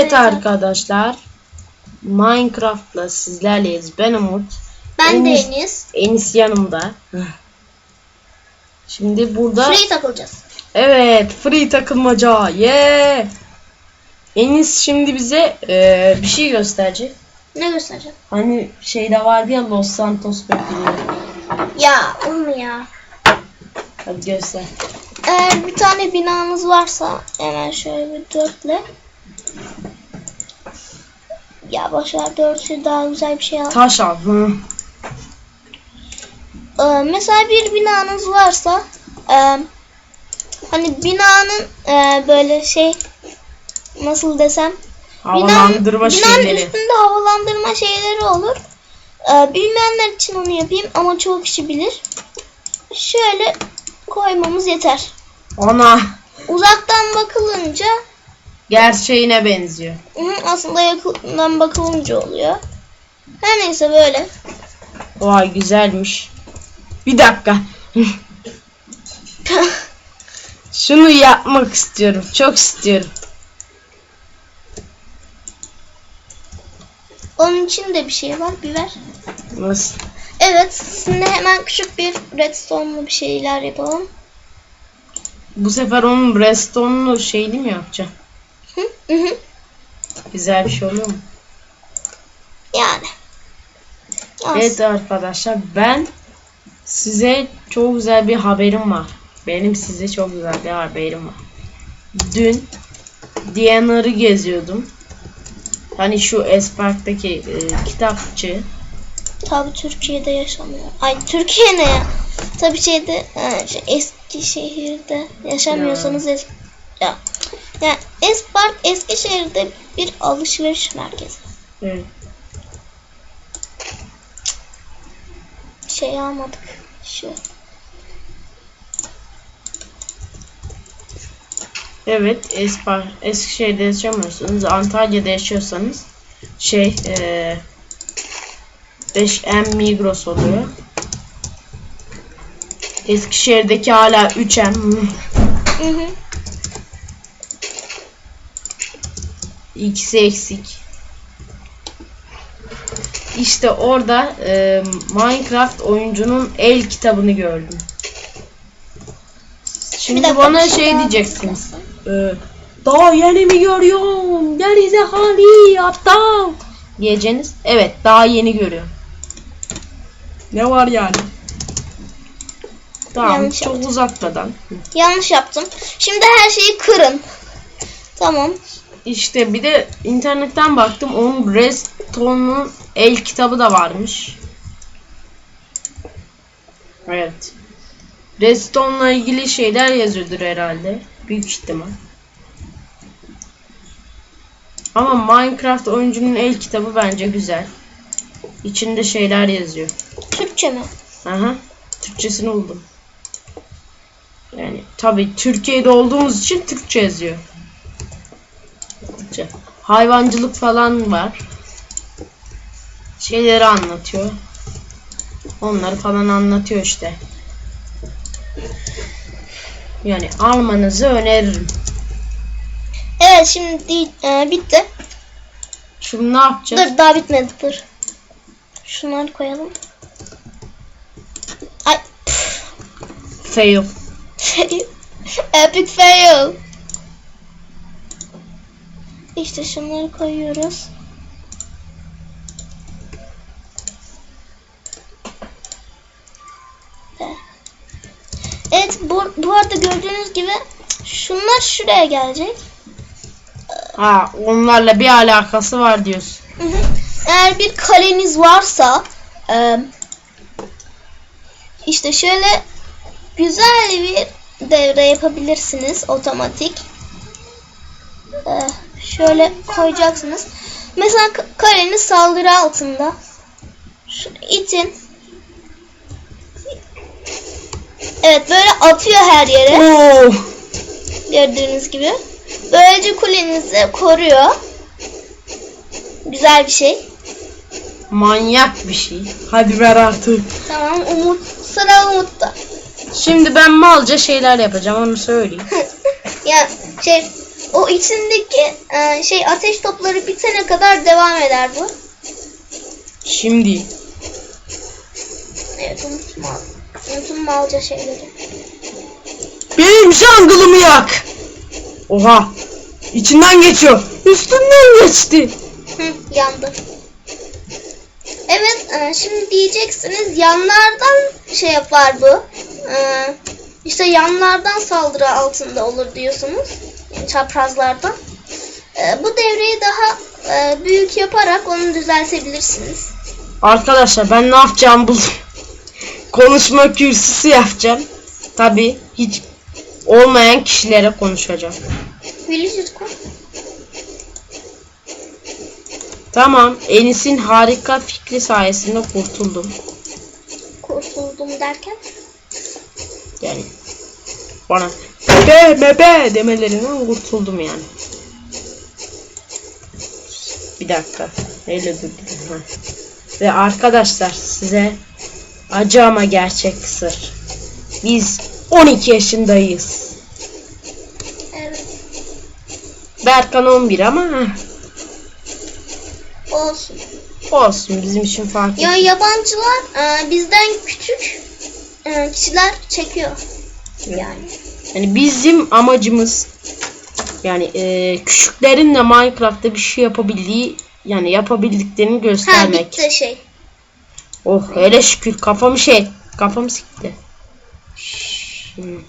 Evet arkadaşlar. Minecraft'la sizlerleyiz. Ben Umut. Ben de Enis- Enis. Enis yanımda. Şimdi burada Free takılacağız. evet free takılmaca. Yeah. Enis şimdi bize eee, bir şey gösterecek. Ne göstereceğim? Hani şeyde vardı ya Los Santos bölgeleri. Ya onu ya. Hadi göster. Eğer bir tane binanız varsa hemen şöyle bir dörtle. Ya başlar dörtlü daha güzel bir şey al. Taş al. Hı. Ee, mesela bir binanız varsa e, hani binanın e, böyle şey nasıl desem Havalandırma binanın, binanın şeyleri. üstünde havalandırma şeyleri olur. Ee, bilmeyenler için onu yapayım ama çoğu kişi bilir. Şöyle koymamız yeter. Ona Uzaktan bakılınca gerçeğine benziyor. hı, aslında yakından bakılınca oluyor. Her neyse böyle. Vay güzelmiş. Bir dakika. Şunu yapmak istiyorum. Çok istiyorum. Onun için de bir şey var. Biber. Nasıl? Evet. Şimdi hemen küçük bir redstone'lu bir şeyler yapalım. Bu sefer onun redstone'lu şeyini mi yapacağım? Hı hı. Güzel bir şey oluyor mu? Yani. Az. Evet arkadaşlar ben size çok güzel bir haberim var. Benim size çok güzel bir haberim var. Dün DNR'ı geziyordum. Hani şu Espark'taki e, kitapçı. Tabii Türkiye'de yaşamıyor. Ay Türkiye ne ya? Tabii şeyde e, şey, eski şehirde yaşamıyorsanız es ya. Yani Espark Eskişehir'de bir alışveriş merkezi. Evet. Şey almadık. Şu. Evet, Espar Eskişehir'de yaşamıyorsanız, Antalya'da yaşıyorsanız şey eee 5M Migros oluyor. Eskişehir'deki hala 3M. Hı hı. İkisi eksik. İşte orada eee, Minecraft oyuncunun el kitabını gördüm. Şimdi dakika, bana şey şey daha diyeceksiniz. Ee, daha yeni mi görüyorum? Gerizekalı aptal. Diyeceğiniz. Evet daha yeni görüyorum. Ne var yani? Tamam Yanlış çok yaptım. uzatmadan. Yanlış yaptım. Şimdi her şeyi kırın. Tamam. İşte bir de internetten baktım onun Redstone'un el kitabı da varmış. Evet. Redstone'la ilgili şeyler yazıyordur herhalde. Büyük ihtimal. Ama Minecraft oyuncunun el kitabı bence güzel. İçinde şeyler yazıyor. Türkçe mi? Aha. Türkçesini buldum. Yani tabii Türkiye'de olduğumuz için Türkçe yazıyor. Türkçe. Hayvancılık falan var. Şeyleri anlatıyor. Onları falan anlatıyor işte. Yani almanızı öneririm. Evet şimdi e, bitti. Şimdi ne yapacağız? Dur daha bitmedi dur. Şunları koyalım. Ay Fail. Epic fail. İşte şunları koyuyoruz. Evet bu, bu arada gördüğünüz gibi şunlar şuraya gelecek. Ha, onlarla bir alakası var diyorsun. Hı hı. Eğer bir kaleniz varsa e, işte şöyle güzel bir devre yapabilirsiniz otomatik. E, şöyle koyacaksınız. Mesela k- kaleniz saldırı altında. Şu itin. Evet böyle atıyor her yere. Oo. Gördüğünüz gibi. Böylece kulenizi koruyor. Güzel bir şey. Manyak bir şey. Hadi ver artık. Tamam Umut. Sıra Umut'ta. Şimdi ben malca şeyler yapacağım onu söyleyeyim. ya şey o içindeki e, şey ateş topları bitene kadar devam eder bu. Şimdi Evet unutma. Unutulmazca şeyleri. benim jungle'ımı yak. Oha. İçinden geçiyor. Üstünden geçti. Hı, yandı. Evet, e, şimdi diyeceksiniz yanlardan şey yapar bu. E, işte yanlardan saldırı altında olur diyorsunuz. Çaprazlardan. E, bu devreyi daha e, büyük yaparak onu düzeltebilirsiniz. Arkadaşlar ben ne yapacağımı buldum. Konuşma kürsüsü yapacağım. Tabi hiç olmayan kişilere konuşacağım. Tamam Enis'in harika fikri sayesinde kurtuldum. Kurtuldum derken. Yani bana be mebe demelerinden kurtuldum yani. Bir dakika. Öyle dur. dur. Ha. Ve arkadaşlar size acı ama gerçek sır. Biz 12 yaşındayız. Evet. Berkan 11 ama Olsun. olsun bizim için fark Ya etmez. yabancılar e, bizden küçük e, kişiler çekiyor. Yani. Yani bizim amacımız yani e, küçüklerin de Minecraft'ta bir şey yapabildiği yani yapabildiklerini Ha göstermek. bitti şey. Oh hele şükür kafamı şey kafamı sikti. Şimdi,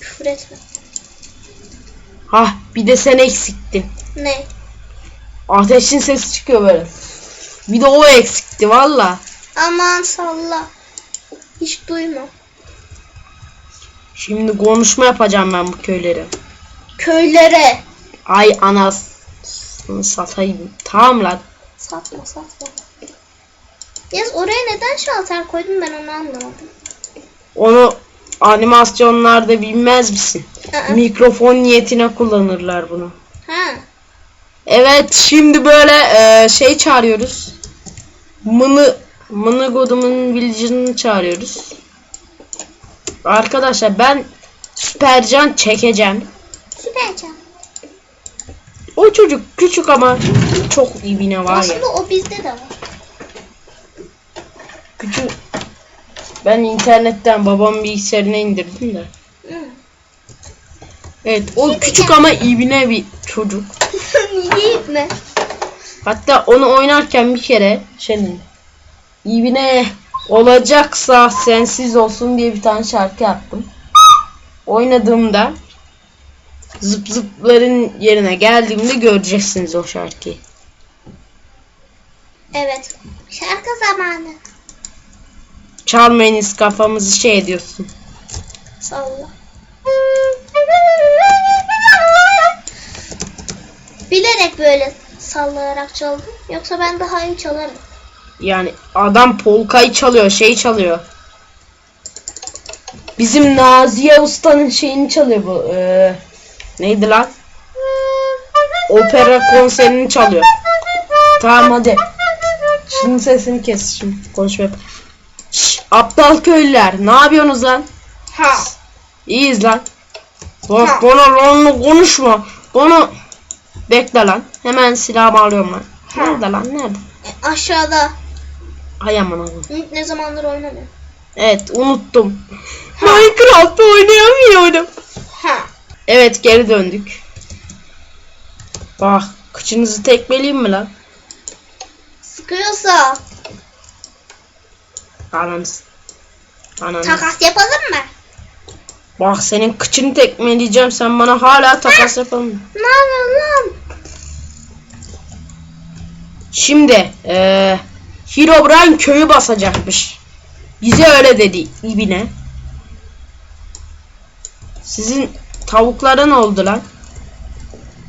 Küfür etme. ha bir de sen eksiktin. Ne? Ateşin sesi çıkıyor böyle. Bir de o eksikti valla. Aman salla. Hiç duyma. Şimdi konuşma yapacağım ben bu köylere. Köylere. Ay anasını satayım. Tamam lan. Satma satma. Yaz oraya neden şalter koydun ben onu anlamadım. Onu animasyonlarda bilmez misin? Aa, Mikrofon niyetine kullanırlar bunu. ha. Evet şimdi böyle e, şey çağırıyoruz. Mını Mını Godum'un village'ını çağırıyoruz. Arkadaşlar ben Süpercan çekeceğim. Süpercan. O çocuk küçük ama çok ibine var ya. Aslında o bizde de var. Küçük. Ben internetten babam bilgisayarına indirdim de. Hı. Evet o küçük ama ibine bir çocuk. Niye mi? Hatta onu oynarken bir kere şeyin ibine olacaksa sensiz olsun diye bir tane şarkı yaptım. Oynadığımda zıp zıpların yerine geldiğimde göreceksiniz o şarkıyı. Evet. Şarkı zamanı. Çalmayınız kafamızı şey ediyorsun. Salla. Bilerek böyle sallayarak çaldım. Yoksa ben daha iyi çalarım. Yani adam polkayı çalıyor, şey çalıyor. Bizim Naziye Usta'nın şeyini çalıyor bu. Ee, neydi lan? Opera konserini çalıyor. Tamam hadi. Şunun sesini kes şimdi. Konuşma yap. Şş, aptal köylüler. Ne yapıyorsunuz lan? Ha. İyiyiz lan. Bak Ha. bana lanlı konuşma. Bana... Bekle lan. Hemen silahımı alıyorum lan. Nerede lan? Nerede? E, aşağıda. Hay aman Allah'ım. Ümit ne zamandır oynamıyor. Evet unuttum. Minecraft oynayamıyorum. Ha. Evet geri döndük. Bak kıçınızı tekmeleyeyim mi lan? Sıkıyorsa Ananız. Ananız. takas yapalım mı? Bak senin kıçını tekmeleyeceğim sen bana hala takas yapalım. Ne lan? Şimdi eee Herobrine köyü basacakmış. Bize öyle dedi ibine. Sizin tavuklara ne oldu lan?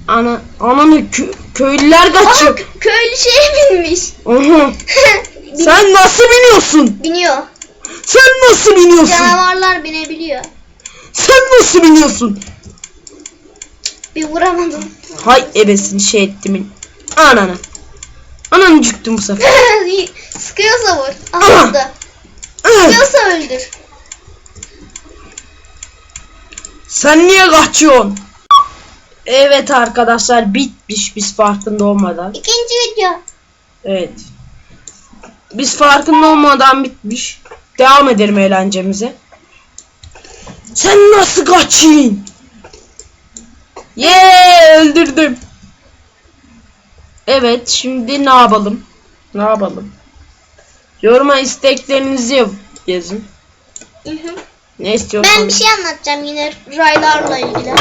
Ana ananı kö- köylüler kaçıyor. Aa, kö- köylü şeye binmiş. Sen nasıl biniyorsun? Biniyor. Sen nasıl biniyorsun? Canavarlar binebiliyor. Sen nasıl biniyorsun? Bir vuramadım. Hay ebesini şey ettimin. Ananı. Ananı cüktüm bu sefer. Sıkıyorsa vur. Aha. Aha burada. Ah! Sıkıyorsa öldür. Sen niye kaçıyorsun? Evet arkadaşlar bitmiş biz farkında olmadan. İkinci video. Evet. Biz farkında olmadan bitmiş. Devam edelim eğlencemize. Sen nasıl kaçayım? Yeee öldürdüm. Evet şimdi ne yapalım? Ne yapalım? Yoruma isteklerinizi yazın. Hı hı. Ne istiyorsanız. Ben bir şey anlatacağım yine raylarla ilgili.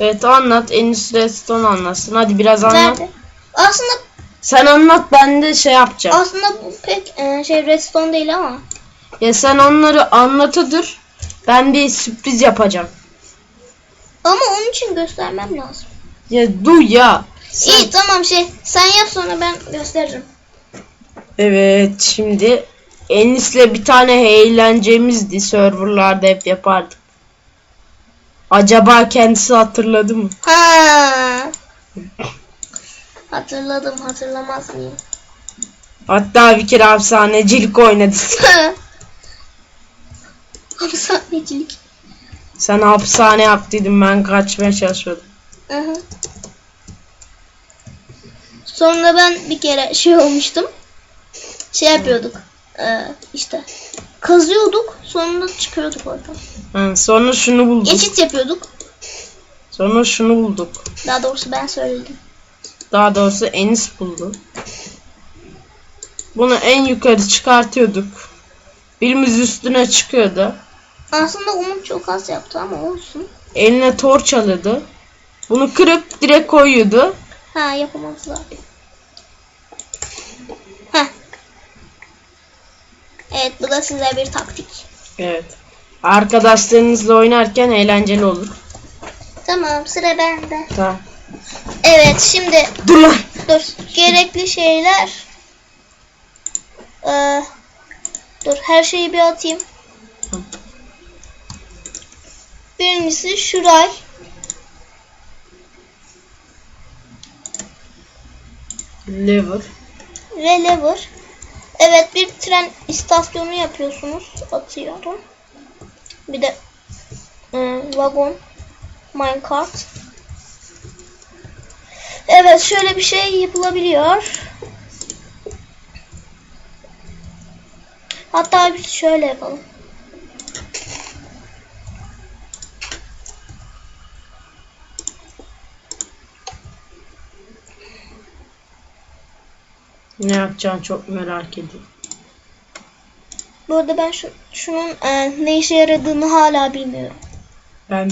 Evet anlat. Enis Redstone anlatsın. Hadi biraz anlat. Nerede? Aslında Sen anlat ben de şey yapacağım. aslında bu pek e, şey redstone değil ama. Ya sen onları anlatıdır. Ben bir sürpriz yapacağım. Ama onun için göstermem lazım. Ya duy ya. Sen- İyi tamam şey sen yap sonra ben gösteririm. Evet şimdi Enis'le bir tane eğlencemizdi. Serverlarda hep yapardık. Acaba kendisi hatırladı mı? Ha. Hatırladım hatırlamaz mıyım? Hatta bir kere hapishanecilik oynadı. Hapishanecilik. Sen hapishane yaptıydın ben kaçmaya çalışıyordum. Hı hı. Sonra ben bir kere şey olmuştum. Şey yapıyorduk. Ee, işte kazıyorduk sonra çıkıyorduk oradan. Ha, sonra şunu bulduk. Geçit yapıyorduk. Sonra şunu bulduk. Daha doğrusu ben söyledim. Daha doğrusu Enis buldu. Bunu en yukarı çıkartıyorduk. Birimiz üstüne çıkıyordu. Aslında Umut çok az yaptı ama olsun. Eline torç alıyordu. Bunu kırıp direkt koyuyordu. Ha yapamazlar. Evet bu da size bir taktik. Evet. Arkadaşlarınızla oynarken eğlenceli olur. Tamam sıra bende. Tamam. Evet şimdi Dur lan. dur gerekli şeyler. Ee, dur her şeyi bir atayım. Tamam. Birincisi şuray. Lever. ve lever. Evet bir tren istasyonu yapıyorsunuz. Atıyorum. Bir de e, vagon. Minecart. Evet şöyle bir şey yapılabiliyor. Hatta biz şöyle yapalım. Ne yapacağını çok merak ediyorum. Bu arada ben şu, şunun e, ne işe yaradığını hala bilmiyorum. Ben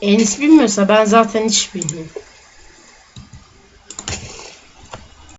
Enis bilmiyorsa ben zaten hiç bilmiyorum.